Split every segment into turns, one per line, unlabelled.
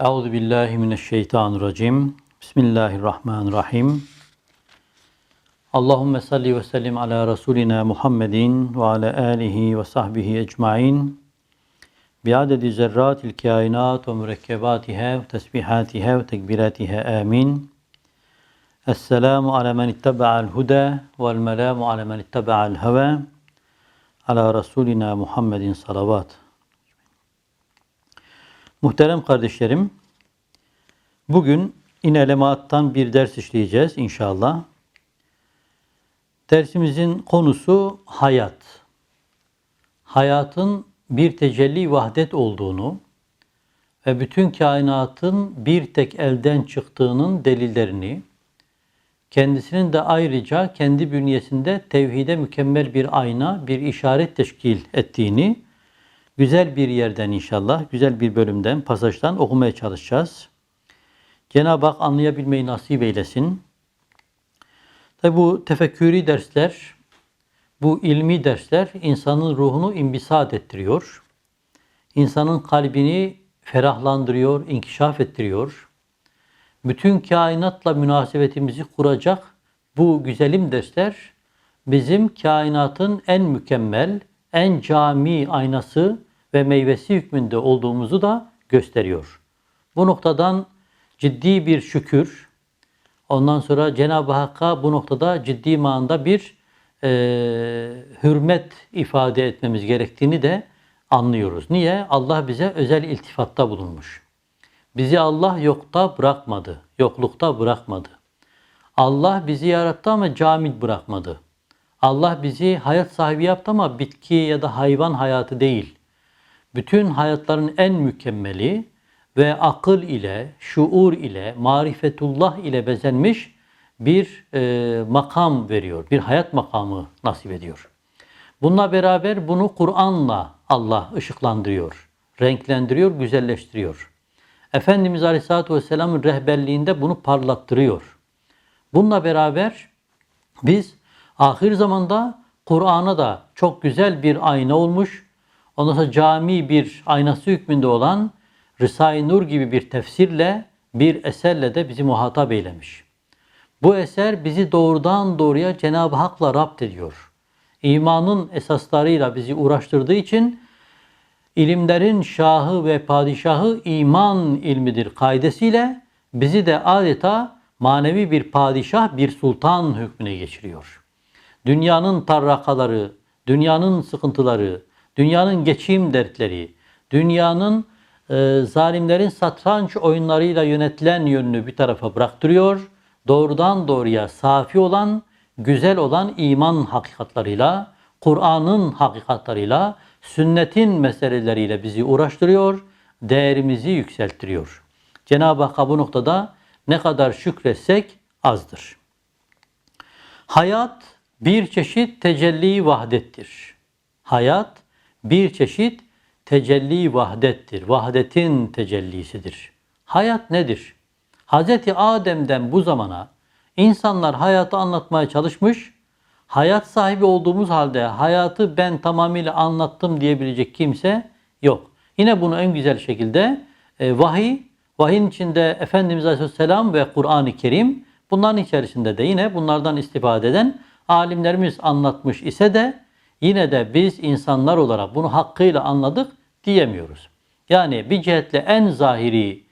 Euzu billahi mineşşeytanirracim. Bismillahirrahmanirrahim. Allahumme salli ve sellim ala Resulina Muhammedin ve ala alihi ve sahbihi ecmain. Biadedi zerratil kainat ve mürekkebatiha ve tesbihatiha ve tekbiratiha amin. Esselamu ala men ittaba'al huda vel melamu ala men ittaba'al heva. Ala Resulina Muhammedin salavat. Muhterem kardeşlerim, bugün inelemattan bir ders işleyeceğiz inşallah. Dersimizin konusu hayat. Hayatın bir tecelli vahdet olduğunu ve bütün kainatın bir tek elden çıktığının delillerini, kendisinin de ayrıca kendi bünyesinde tevhide mükemmel bir ayna, bir işaret teşkil ettiğini güzel bir yerden inşallah, güzel bir bölümden, pasajdan okumaya çalışacağız. Cenab-ı Hak anlayabilmeyi nasip eylesin. Tabi bu tefekkürü dersler, bu ilmi dersler insanın ruhunu imbisat ettiriyor. İnsanın kalbini ferahlandırıyor, inkişaf ettiriyor. Bütün kainatla münasebetimizi kuracak bu güzelim dersler bizim kainatın en mükemmel, en cami aynası ve meyvesi hükmünde olduğumuzu da gösteriyor. Bu noktadan ciddi bir şükür, ondan sonra Cenab-ı Hakk'a bu noktada ciddi manada bir e, hürmet ifade etmemiz gerektiğini de anlıyoruz. Niye? Allah bize özel iltifatta bulunmuş. Bizi Allah yokta bırakmadı, yoklukta bırakmadı. Allah bizi yarattı ama camit bırakmadı. Allah bizi hayat sahibi yaptı ama bitki ya da hayvan hayatı değil. Bütün hayatların en mükemmeli ve akıl ile, şuur ile, marifetullah ile bezenmiş bir e, makam veriyor. Bir hayat makamı nasip ediyor. Bununla beraber bunu Kur'an'la Allah ışıklandırıyor, renklendiriyor, güzelleştiriyor. Efendimiz Aleyhisselatü Vesselam'ın rehberliğinde bunu parlattırıyor. Bununla beraber biz ahir zamanda Kur'an'a da çok güzel bir ayna olmuş, ondan sonra cami bir aynası hükmünde olan Risale-i Nur gibi bir tefsirle, bir eserle de bizi muhatap eylemiş. Bu eser bizi doğrudan doğruya Cenab-ı Hak'la rapt ediyor. İmanın esaslarıyla bizi uğraştırdığı için ilimlerin şahı ve padişahı iman ilmidir kaidesiyle bizi de adeta manevi bir padişah, bir sultan hükmüne geçiriyor. Dünyanın tarrakaları, dünyanın sıkıntıları, dünyanın geçim dertleri, dünyanın e, zalimlerin satranç oyunlarıyla yönetilen yönünü bir tarafa bıraktırıyor. Doğrudan doğruya safi olan, güzel olan iman hakikatlarıyla, Kur'an'ın hakikatlarıyla, sünnetin meseleleriyle bizi uğraştırıyor, değerimizi yükselttiriyor. Cenab-ı Hakk'a bu noktada ne kadar şükretsek azdır. Hayat bir çeşit tecelli vahdettir. Hayat bir çeşit tecelli vahdettir. Vahdetin tecellisidir. Hayat nedir? Hz. Adem'den bu zamana insanlar hayatı anlatmaya çalışmış. Hayat sahibi olduğumuz halde hayatı ben tamamıyla anlattım diyebilecek kimse yok. Yine bunu en güzel şekilde e, vahiy, vahyin içinde Efendimiz Aleyhisselam ve Kur'an-ı Kerim bunların içerisinde de yine bunlardan istifade eden alimlerimiz anlatmış ise de yine de biz insanlar olarak bunu hakkıyla anladık diyemiyoruz. Yani bir cihetle en zahiri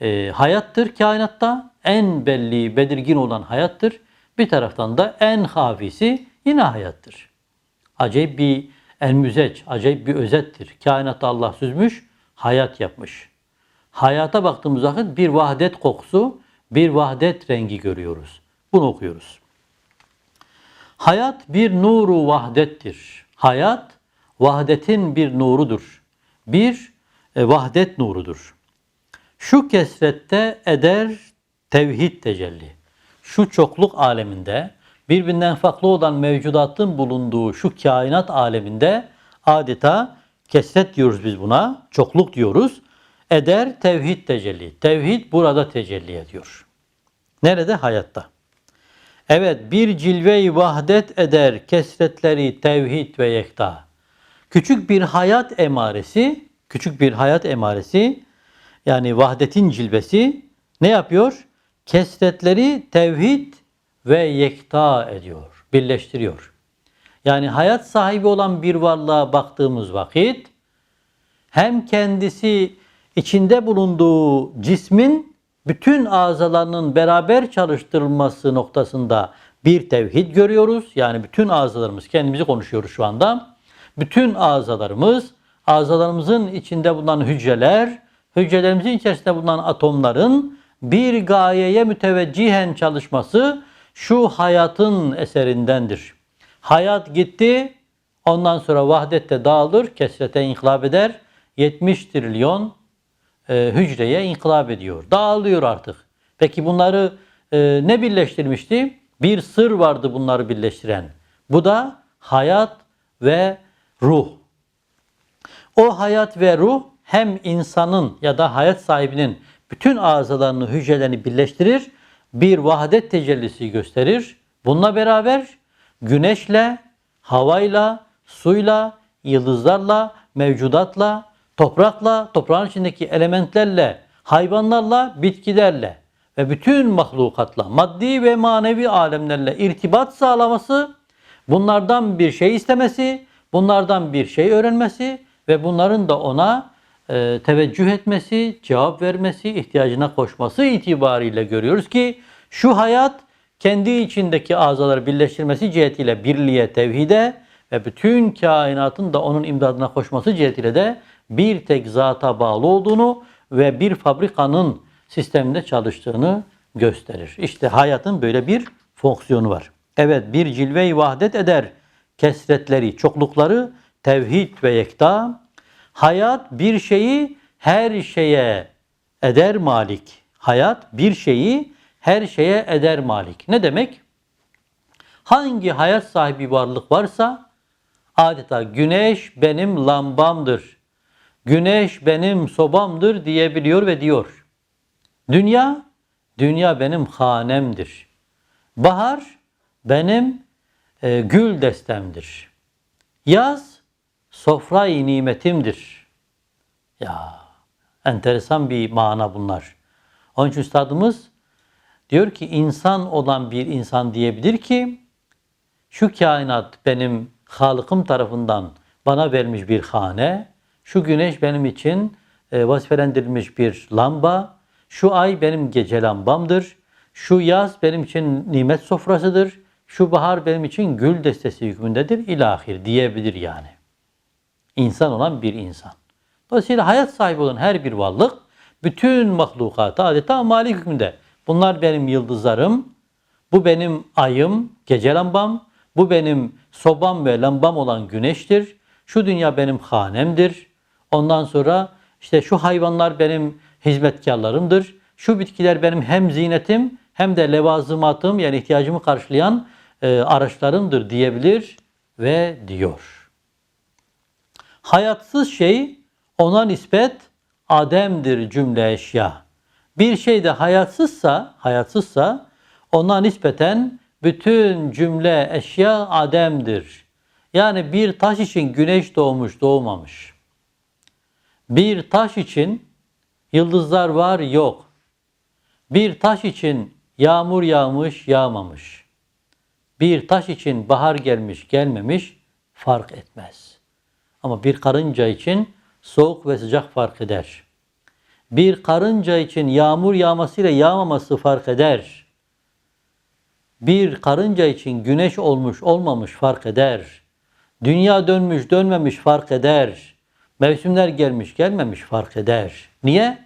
e, hayattır kainatta, en belli, belirgin olan hayattır. Bir taraftan da en hafisi yine hayattır. Acayip bir elmüzeç, acayip bir özettir. Kainatta Allah süzmüş, hayat yapmış. Hayata baktığımız vakit bir vahdet kokusu, bir vahdet rengi görüyoruz. Bunu okuyoruz. Hayat bir nuru vahdettir. Hayat vahdetin bir nurudur. Bir e, vahdet nurudur. Şu kesrette eder tevhid tecelli. Şu çokluk aleminde birbirinden farklı olan mevcudatın bulunduğu şu kainat aleminde adeta kesret diyoruz biz buna, çokluk diyoruz. Eder tevhid tecelli. Tevhid burada tecelli ediyor. Nerede? Hayatta. Evet bir cilve-i vahdet eder kesretleri tevhid ve yekta. Küçük bir hayat emaresi, küçük bir hayat emaresi yani vahdetin cilvesi ne yapıyor? Kesretleri tevhid ve yekta ediyor, birleştiriyor. Yani hayat sahibi olan bir varlığa baktığımız vakit hem kendisi içinde bulunduğu cismin bütün azalarının beraber çalıştırılması noktasında bir tevhid görüyoruz. Yani bütün azalarımız, kendimizi konuşuyoruz şu anda. Bütün azalarımız, azalarımızın içinde bulunan hücreler, hücrelerimizin içerisinde bulunan atomların bir gayeye müteveccihen çalışması şu hayatın eserindendir. Hayat gitti, ondan sonra vahdette dağılır, kesrete inkılap eder. 70 trilyon e, hücreye inkılap ediyor. Dağılıyor artık. Peki bunları e, ne birleştirmişti? Bir sır vardı bunları birleştiren. Bu da hayat ve ruh. O hayat ve ruh hem insanın ya da hayat sahibinin bütün azalarını, hücrelerini birleştirir, bir vahdet tecellisi gösterir. Bununla beraber güneşle, havayla, suyla, yıldızlarla, mevcudatla, toprakla, toprağın içindeki elementlerle, hayvanlarla, bitkilerle ve bütün mahlukatla, maddi ve manevi alemlerle irtibat sağlaması, bunlardan bir şey istemesi, bunlardan bir şey öğrenmesi ve bunların da ona e, teveccüh etmesi, cevap vermesi, ihtiyacına koşması itibariyle görüyoruz ki şu hayat kendi içindeki azaları birleştirmesi cihetiyle birliğe, tevhide ve bütün kainatın da onun imdadına koşması cihetiyle de bir tek zata bağlı olduğunu ve bir fabrikanın sisteminde çalıştığını gösterir. İşte hayatın böyle bir fonksiyonu var. Evet bir cilve-i vahdet eder kesretleri, çoklukları tevhid ve yekta. Hayat bir şeyi her şeye eder malik. Hayat bir şeyi her şeye eder malik. Ne demek? Hangi hayat sahibi varlık varsa adeta güneş benim lambamdır. Güneş benim sobamdır diyebiliyor ve diyor. Dünya, dünya benim hanemdir. Bahar benim e, gül destemdir. Yaz sofrayı nimetimdir. Ya enteresan bir mana bunlar. Onun için üstadımız diyor ki insan olan bir insan diyebilir ki şu kainat benim Halık'ım tarafından bana vermiş bir hane, şu güneş benim için e, vazifelendirilmiş bir lamba, şu ay benim gece lambamdır, şu yaz benim için nimet sofrasıdır, şu bahar benim için gül destesi hükmündedir ilahir diyebilir yani. İnsan olan bir insan. Dolayısıyla hayat sahibi olan her bir varlık bütün mahlukata adeta malik hükmünde. Bunlar benim yıldızlarım, bu benim ayım, gece lambam, bu benim sobam ve lambam olan güneştir. Şu dünya benim hanemdir. Ondan sonra işte şu hayvanlar benim hizmetkarlarımdır. Şu bitkiler benim hem zinetim hem de levazımatım yani ihtiyacımı karşılayan e, araçlarımdır diyebilir ve diyor. Hayatsız şey ona nispet ademdir cümle eşya. Bir şey de hayatsızsa, hayatsızsa ona nispeten bütün cümle eşya ademdir. Yani bir taş için güneş doğmuş, doğmamış. Bir taş için yıldızlar var, yok. Bir taş için yağmur yağmış, yağmamış. Bir taş için bahar gelmiş, gelmemiş fark etmez. Ama bir karınca için soğuk ve sıcak fark eder. Bir karınca için yağmur yağmasıyla yağmaması fark eder. Bir karınca için güneş olmuş olmamış fark eder. Dünya dönmüş dönmemiş fark eder. Mevsimler gelmiş gelmemiş fark eder. Niye?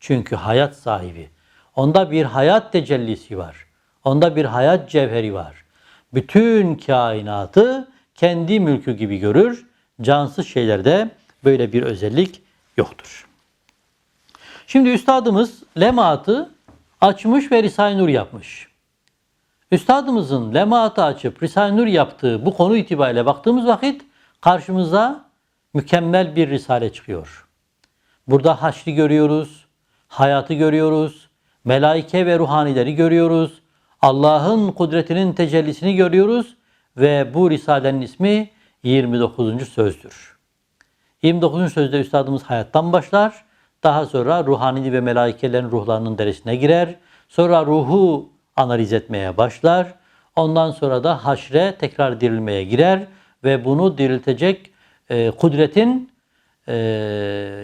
Çünkü hayat sahibi. Onda bir hayat tecellisi var. Onda bir hayat cevheri var. Bütün kainatı kendi mülkü gibi görür. Cansız şeylerde böyle bir özellik yoktur. Şimdi üstadımız lemaatı açmış ve Risale-i Nur yapmış. Üstadımızın lemaatı açıp Risale-i Nur yaptığı bu konu itibariyle baktığımız vakit karşımıza mükemmel bir risale çıkıyor. Burada haşri görüyoruz, hayatı görüyoruz, melaike ve ruhanileri görüyoruz, Allah'ın kudretinin tecellisini görüyoruz ve bu risalenin ismi 29. sözdür. 29. sözde üstadımız hayattan başlar. Daha sonra ruhani ve melaikelerin ruhlarının derisine girer. Sonra ruhu analiz etmeye başlar. Ondan sonra da haşre tekrar dirilmeye girer ve bunu diriltecek e, kudretin e,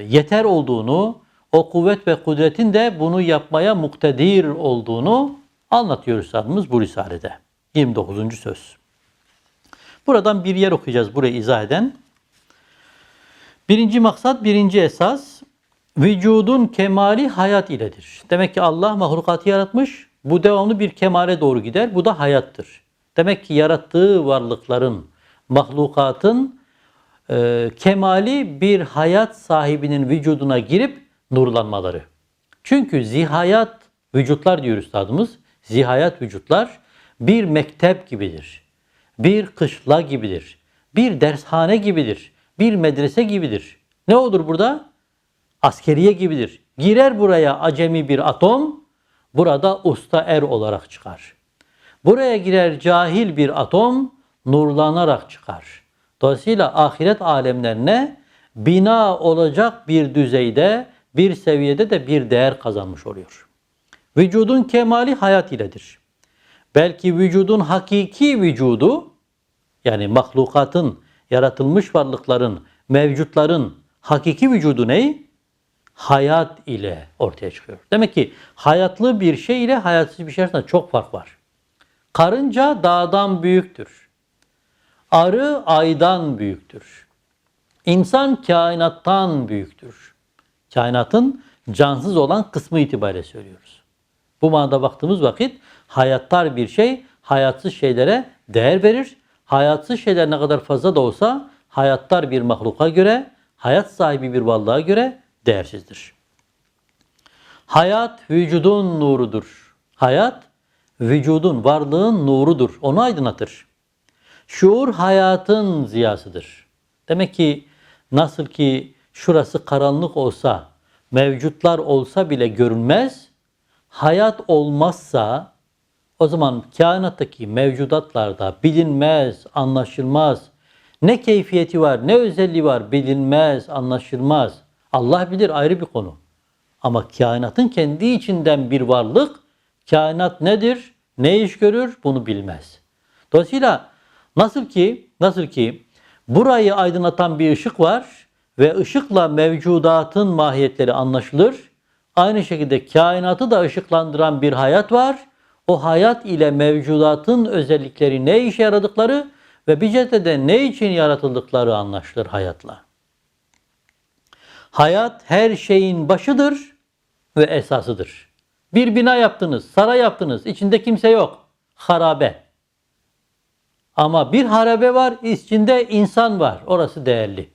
yeter olduğunu, o kuvvet ve kudretin de bunu yapmaya muktedir olduğunu anlatıyor Üstadımız bu Risale'de. 29. söz. Buradan bir yer okuyacağız burayı izah eden. Birinci maksat, birinci esas vücudun kemali hayat iledir. Demek ki Allah mahlukatı yaratmış. Bu devamlı bir kemale doğru gider. Bu da hayattır. Demek ki yarattığı varlıkların, mahlukatın e, kemali bir hayat sahibinin vücuduna girip nurlanmaları. Çünkü zihayat vücutlar diyor üstadımız. Zihayat vücutlar bir mektep gibidir. Bir kışla gibidir. Bir dershane gibidir. Bir medrese gibidir. Ne olur burada? Askeriye gibidir. Girer buraya acemi bir atom, burada usta er olarak çıkar. Buraya girer cahil bir atom, nurlanarak çıkar. Dolayısıyla ahiret alemlerine bina olacak bir düzeyde, bir seviyede de bir değer kazanmış oluyor. Vücudun kemali hayat iledir. Belki vücudun hakiki vücudu, yani mahlukatın, yaratılmış varlıkların, mevcutların hakiki vücudu ne? Hayat ile ortaya çıkıyor. Demek ki hayatlı bir şey ile hayatsız bir şey arasında çok fark var. Karınca dağdan büyüktür. Arı aydan büyüktür. İnsan kainattan büyüktür. Kainatın cansız olan kısmı itibariyle söylüyoruz. Bu manada baktığımız vakit hayattar bir şey hayatsız şeylere değer verir. Hayatsız şeyler ne kadar fazla da olsa hayattar bir mahluka göre, hayat sahibi bir varlığa göre değersizdir. Hayat vücudun nurudur. Hayat vücudun, varlığın nurudur. Onu aydınlatır. Şuur hayatın ziyasıdır. Demek ki nasıl ki şurası karanlık olsa, mevcutlar olsa bile görünmez, hayat olmazsa o zaman kainattaki mevcudatlarda bilinmez, anlaşılmaz, ne keyfiyeti var, ne özelliği var bilinmez, anlaşılmaz. Allah bilir ayrı bir konu. Ama kainatın kendi içinden bir varlık, kainat nedir, ne iş görür bunu bilmez. Dolayısıyla nasıl ki nasıl ki burayı aydınlatan bir ışık var ve ışıkla mevcudatın mahiyetleri anlaşılır. Aynı şekilde kainatı da ışıklandıran bir hayat var. O hayat ile mevcudatın özellikleri ne işe yaradıkları ve bir ceddede ne için yaratıldıkları anlaşılır hayatla. Hayat her şeyin başıdır ve esasıdır. Bir bina yaptınız, saray yaptınız, içinde kimse yok. Harabe. Ama bir harabe var, içinde insan var. Orası değerli.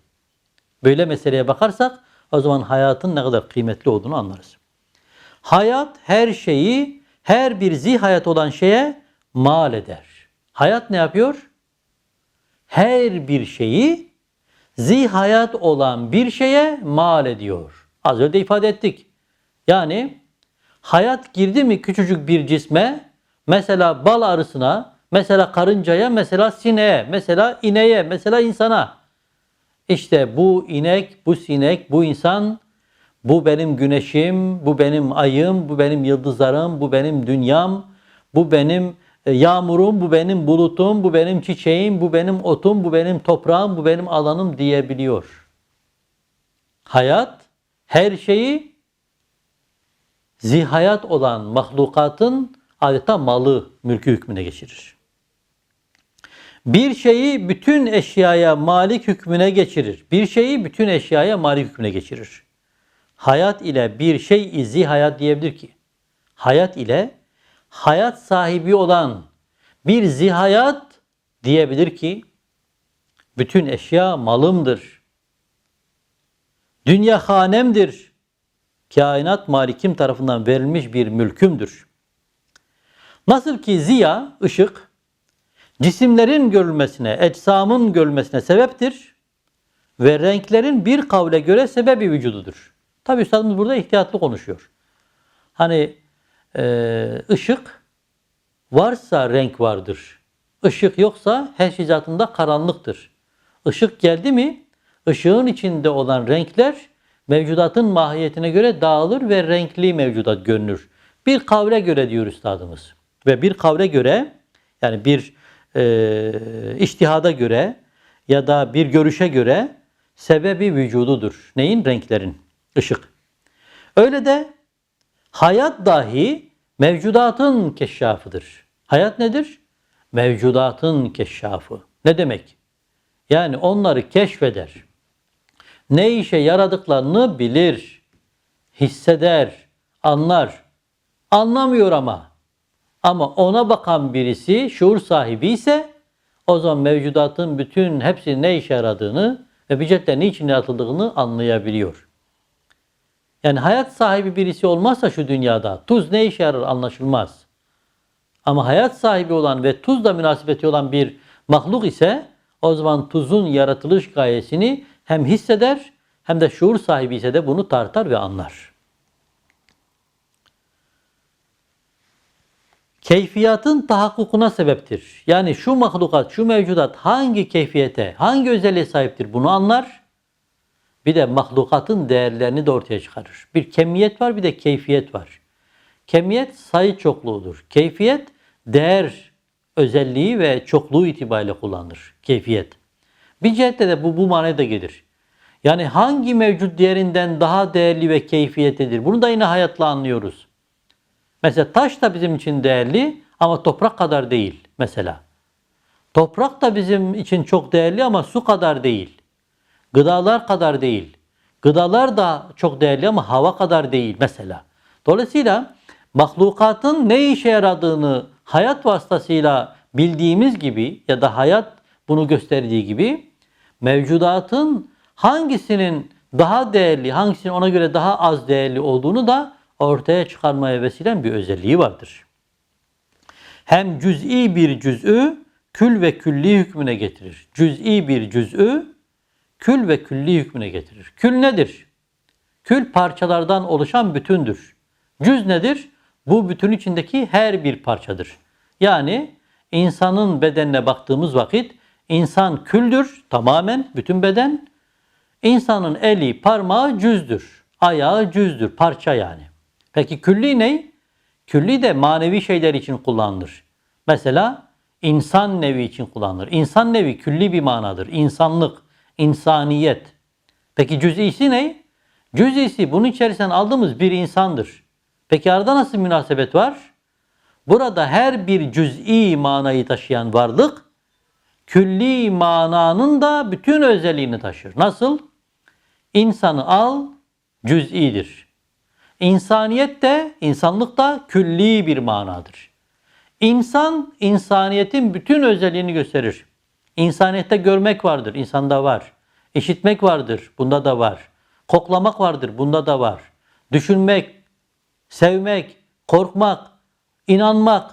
Böyle meseleye bakarsak o zaman hayatın ne kadar kıymetli olduğunu anlarız. Hayat her şeyi, her bir zihayat olan şeye mal eder. Hayat ne yapıyor? Her bir şeyi zihayat olan bir şeye mal ediyor. Az önce ifade ettik. Yani hayat girdi mi küçücük bir cisme, mesela bal arısına, mesela karıncaya, mesela sineğe, mesela ineğe, mesela insana. İşte bu inek, bu sinek, bu insan, bu benim güneşim, bu benim ayım, bu benim yıldızlarım, bu benim dünyam, bu benim e, yağmurum, bu benim bulutum, bu benim çiçeğim, bu benim otum, bu benim toprağım, bu benim alanım diyebiliyor. Hayat her şeyi zihayat olan mahlukatın adeta malı, mülkü hükmüne geçirir. Bir şeyi bütün eşyaya malik hükmüne geçirir. Bir şeyi bütün eşyaya malik hükmüne geçirir. Hayat ile bir şey izi hayat diyebilir ki. Hayat ile hayat sahibi olan bir zihayat diyebilir ki bütün eşya malımdır. Dünya hanemdir. Kainat malikim tarafından verilmiş bir mülkümdür. Nasıl ki ziya, ışık, cisimlerin görülmesine, ecsamın görülmesine sebeptir ve renklerin bir kavle göre sebebi vücududur. Tabi üstadımız burada ihtiyatlı konuşuyor. Hani e, ışık varsa renk vardır. Işık yoksa her şey zatında karanlıktır. Işık geldi mi ışığın içinde olan renkler mevcudatın mahiyetine göre dağılır ve renkli mevcudat görünür. Bir kavle göre diyor üstadımız. Ve bir kavle göre yani bir e, iştihada göre ya da bir görüşe göre sebebi vücududur. Neyin? Renklerin. ışık. Öyle de hayat dahi mevcudatın keşşafıdır. Hayat nedir? Mevcudatın keşşafı. Ne demek? Yani onları keşfeder. Ne işe yaradıklarını bilir, hisseder, anlar. Anlamıyor ama. Ama ona bakan birisi şuur sahibi ise o zaman mevcudatın bütün hepsi ne işe yaradığını ve bir niçin yaratıldığını anlayabiliyor. Yani hayat sahibi birisi olmazsa şu dünyada tuz ne işe yarar anlaşılmaz. Ama hayat sahibi olan ve tuzla münasebeti olan bir mahluk ise o zaman tuzun yaratılış gayesini hem hisseder hem de şuur sahibi ise de bunu tartar ve anlar. Keyfiyatın tahakkukuna sebeptir. Yani şu mahlukat, şu mevcudat hangi keyfiyete, hangi özelliğe sahiptir bunu anlar. Bir de mahlukatın değerlerini de ortaya çıkarır. Bir kemiyet var bir de keyfiyet var. Kemiyet sayı çokluğudur. Keyfiyet değer özelliği ve çokluğu itibariyle kullanılır. Keyfiyet. Bir cihette de bu bu manaya da gelir. Yani hangi mevcut diğerinden daha değerli ve keyfiyetlidir? Bunu da yine hayatla anlıyoruz. Mesela taş da bizim için değerli ama toprak kadar değil mesela. Toprak da bizim için çok değerli ama su kadar değil. Gıdalar kadar değil. Gıdalar da çok değerli ama hava kadar değil mesela. Dolayısıyla mahlukatın ne işe yaradığını hayat vasıtasıyla bildiğimiz gibi ya da hayat bunu gösterdiği gibi mevcudatın hangisinin daha değerli, hangisinin ona göre daha az değerli olduğunu da ortaya çıkarmaya vesilen bir özelliği vardır. Hem cüz'i bir cüz'ü kül ve külli hükmüne getirir. Cüz'i bir cüz'ü kül ve külli hükmüne getirir. Kül nedir? Kül parçalardan oluşan bütündür. Cüz nedir? Bu bütün içindeki her bir parçadır. Yani insanın bedenine baktığımız vakit insan küldür tamamen bütün beden. İnsanın eli, parmağı cüzdür. Ayağı cüzdür, parça yani. Peki külli ne? Külli de manevi şeyler için kullanılır. Mesela insan nevi için kullanılır. İnsan nevi külli bir manadır. İnsanlık, insaniyet. Peki cüz'isi ne? Cüz'isi bunun içerisinden aldığımız bir insandır. Peki arada nasıl münasebet var? Burada her bir cüz'i manayı taşıyan varlık külli mananın da bütün özelliğini taşır. Nasıl? İnsanı al cüz'idir. İnsaniyet de, insanlık da külli bir manadır. İnsan, insaniyetin bütün özelliğini gösterir. İnsaniyette görmek vardır, insanda var. İşitmek vardır, bunda da var. Koklamak vardır, bunda da var. Düşünmek, sevmek, korkmak, inanmak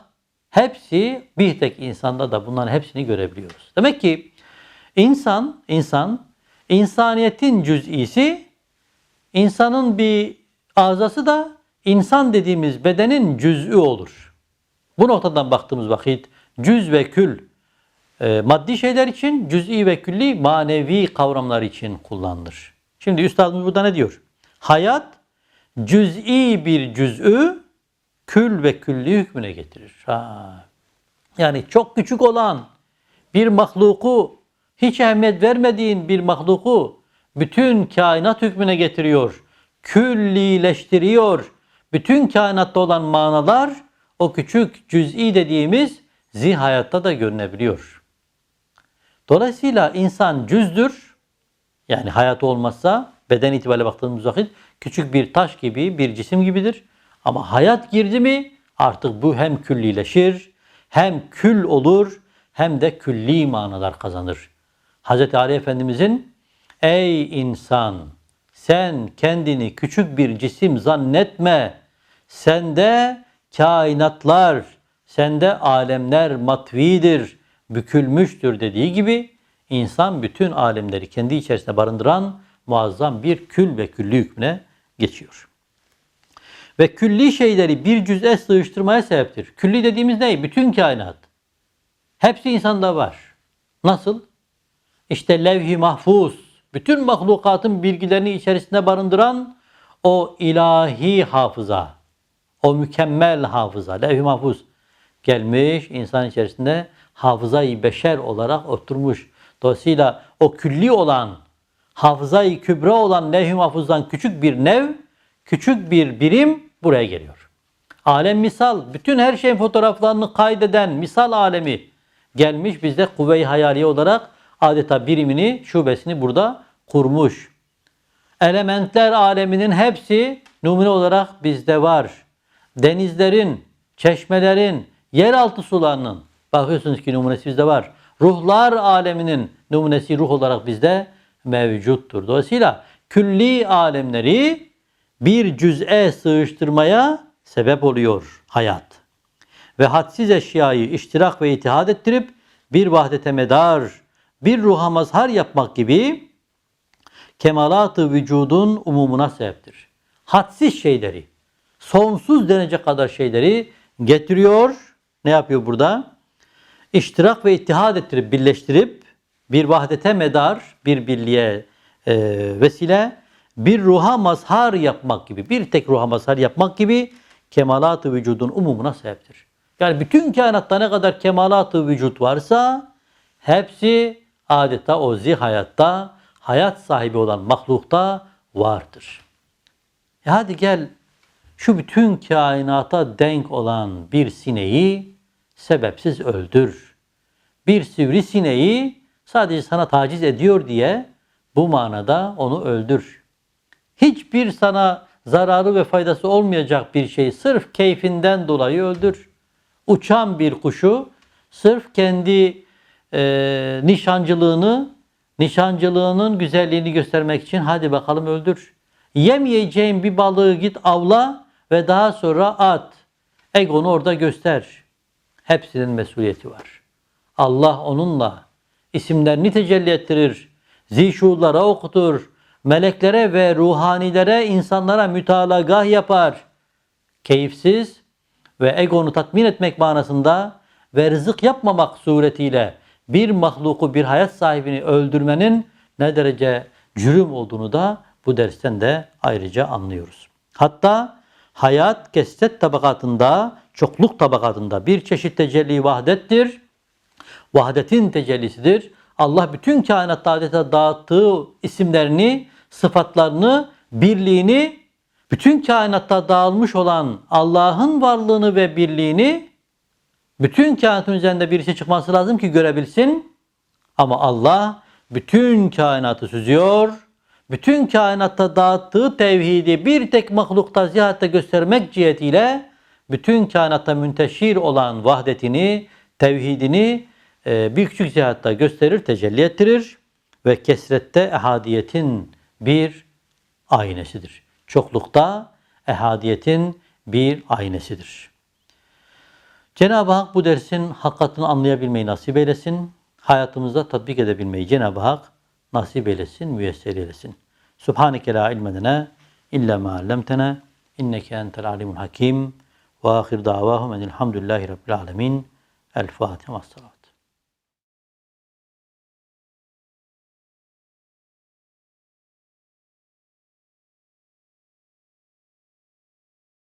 hepsi bir tek insanda da bunların hepsini görebiliyoruz. Demek ki insan, insan, insaniyetin cüz'isi, insanın bir azası da insan dediğimiz bedenin cüz'ü olur. Bu noktadan baktığımız vakit cüz ve kül e, maddi şeyler için, cüz'i ve külli manevi kavramlar için kullanılır. Şimdi üstadımız burada ne diyor? Hayat cüz'i bir cüz'ü kül ve külli hükmüne getirir. Ha. Yani çok küçük olan bir mahluku, hiç ehemmiyet vermediğin bir mahluku bütün kainat hükmüne getiriyor. Küllileştiriyor. Bütün kainatta olan manalar o küçük cüz'i dediğimiz zihayatta da görünebiliyor. Dolayısıyla insan cüzdür. Yani hayatı olmazsa beden itibariyle baktığımız vakit küçük bir taş gibi, bir cisim gibidir. Ama hayat girdi mi artık bu hem küllileşir, hem kül olur, hem de külli manalar kazanır. Hz. Ali Efendimizin Ey insan sen kendini küçük bir cisim zannetme. Sende kainatlar, sende alemler matvidir, bükülmüştür dediği gibi insan bütün alemleri kendi içerisinde barındıran muazzam bir kül ve külli hükmüne geçiyor. Ve külli şeyleri bir cüz'e sığıştırmaya sebeptir. Külli dediğimiz ne? Bütün kainat. Hepsi insanda var. Nasıl? İşte levh-i mahfuz bütün mahlukatın bilgilerini içerisinde barındıran o ilahi hafıza, o mükemmel hafıza, levh-i mahfuz gelmiş insan içerisinde hafızayı beşer olarak oturmuş. Dolayısıyla o külli olan, hafızayı kübra olan levh-i mahfuzdan küçük bir nev, küçük bir birim buraya geliyor. Alem misal, bütün her şeyin fotoğraflarını kaydeden misal alemi gelmiş bizde kuvve-i hayaliye olarak adeta birimini, şubesini burada kurmuş. Elementler aleminin hepsi numune olarak bizde var. Denizlerin, çeşmelerin, yeraltı sularının bakıyorsunuz ki numunesi bizde var. Ruhlar aleminin numunesi ruh olarak bizde mevcuttur. Dolayısıyla külli alemleri bir cüz'e sığıştırmaya sebep oluyor hayat. Ve hadsiz eşyayı iştirak ve itihad ettirip bir vahdete medar, bir ruha mazhar yapmak gibi kemalat-ı vücudun umumuna sebeptir. Hadsiz şeyleri, sonsuz denecek kadar şeyleri getiriyor. Ne yapıyor burada? İştirak ve ittihad ettirip, birleştirip bir vahdete medar, bir birliğe e, vesile, bir ruha mazhar yapmak gibi, bir tek ruha mazhar yapmak gibi kemalat-ı vücudun umumuna sebeptir. Yani bütün kainatta ne kadar kemalat-ı vücut varsa hepsi adeta o zih hayatta, hayat sahibi olan mahlukta vardır. E hadi gel şu bütün kainata denk olan bir sineği sebepsiz öldür. Bir sivrisineği sadece sana taciz ediyor diye bu manada onu öldür. Hiçbir sana zararı ve faydası olmayacak bir şeyi sırf keyfinden dolayı öldür. Uçan bir kuşu sırf kendi e, nişancılığını, nişancılığının güzelliğini göstermek için hadi bakalım öldür. Yemeyeceğin bir balığı git avla ve daha sonra at. Egonu orada göster. Hepsinin mesuliyeti var. Allah onunla isimlerini tecelli ettirir. Zişurlara okutur. Meleklere ve ruhanilere, insanlara mütalagah yapar. Keyifsiz ve egonu tatmin etmek manasında ve rızık yapmamak suretiyle bir mahluku, bir hayat sahibini öldürmenin ne derece cürüm olduğunu da bu dersten de ayrıca anlıyoruz. Hatta hayat kesret tabakatında, çokluk tabakatında bir çeşit tecelli vahdettir. Vahdetin tecellisidir. Allah bütün kainatta adeta dağıttığı isimlerini, sıfatlarını, birliğini, bütün kainatta dağılmış olan Allah'ın varlığını ve birliğini bütün kainatın üzerinde birisi çıkması lazım ki görebilsin. Ama Allah bütün kainatı süzüyor. Bütün kainatta dağıttığı tevhidi bir tek mahlukta ziyatte göstermek cihetiyle bütün kainatta münteşir olan vahdetini, tevhidini e, bir küçük ziyatta gösterir, tecelli ettirir ve kesrette ehadiyetin bir aynesidir. Çoklukta ehadiyetin bir aynesidir. Cenab-ı Hak bu dersin hakikatini anlayabilmeyi nasip eylesin. Hayatımızda tatbik edebilmeyi Cenab-ı Hak nasip eylesin, müyesser eylesin. Subhaneke la ilme lena illa ma allamtena inneke entel alimul hakim ve ahir davahum enilhamdülillahi rabbil alemin. El Fatiha.